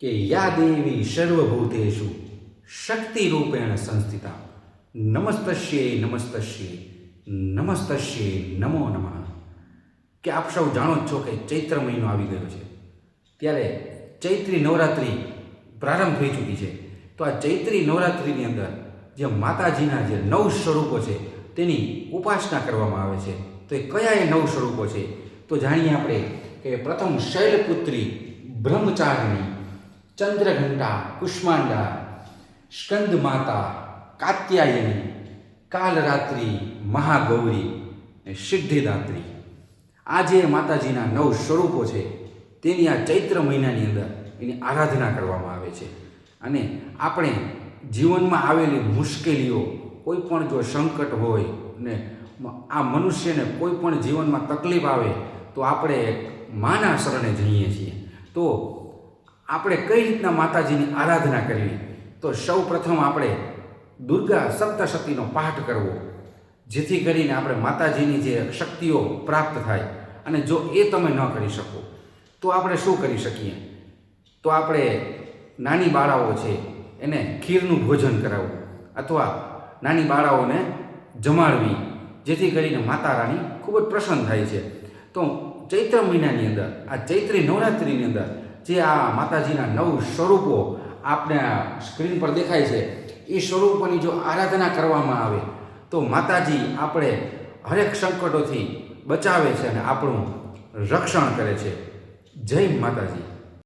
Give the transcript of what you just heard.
કે યા દેવી સર્વભૂતેષુ શક્તિરૂપેણ સંસ્થિતા. નમસ્તશ્યે નમસ્તશ્યે નમસ્તશ્યે નમો નમઃ. કે આપ સૌ જાણો જ છો કે ચૈત્ર મહિનો આવી ગયો છે. ત્યારે ચૈત્રી નવરાત્રિ પ્રારંભ થઈ ચૂકી છે. તો આ ચૈત્રી નવરાત્રિની અંદર જે માતાજીના જે નવ સ્વરૂપો છે, તેની ઉપાસના કરવામાં આવે છે. તો એ કયા એ નવ સ્વરૂપો છે? તો જાણીએ આપણે કે પ્રથમ શૈલપુત્રી બ્રહ્મચારિણી ચંદ્રઘંટા, કુષ્માંડા સ્કંદ માતા કાત્યાયની, કાલરાત્રિ, મહાગૌરી અને સિદ્ધિદાત્રી. આ જે માતાજીના નવ સ્વરૂપો છે. તેની આ ચૈત્ર મહિનાની અંદર એની આરાધના કરવામાં આવે છે. અને આપણે જીવનમાં આવેલી મુશ્કેલીઓ, કોઈ પણ જો સંકટ હોય ને આ મનુષ્યને કોઈ પણ જીવનમાં તકલીફ આવે, તો આપણે માના શરણે જઈએ છીએ. તો આપણે કઈ રીતના માતાજીની આરાધના કરવી? તો સૌ પ્રથમ આપણે દુર્ગા સપ્તશતીનો પાઠ કરવો. જેથી કરીને આપણે માતાજીની જે શક્તિઓ પ્રાપ્ત થાય અને જો એ તમે ન કરી શકો, તો આપણે શું કરી શકીએ? તો આપણે નાની બાળાઓ છે, એને ખીરનું ભોજન કરાવવું અથવા નાની બાળાઓને જમાડવી, જેથી કરીને માતા રાણી ખૂબ જ પ્રસન્ન થાય છે. તો ચૈત્ર મહિનાની અંદર, આ ચૈત્રી નવરાત્રિની અંદર જે આ માતાજીના નવ સ્વરૂપો આપણે સ્ક્રીન પર દેખાય છે, એ સ્વરૂપોની જો આરાધના કરવામાં આવે, તો માતાજી આપણે હરેક સંકટોથી બચાવે છે અને આપણું રક્ષણ કરે છે. જય માતાજી.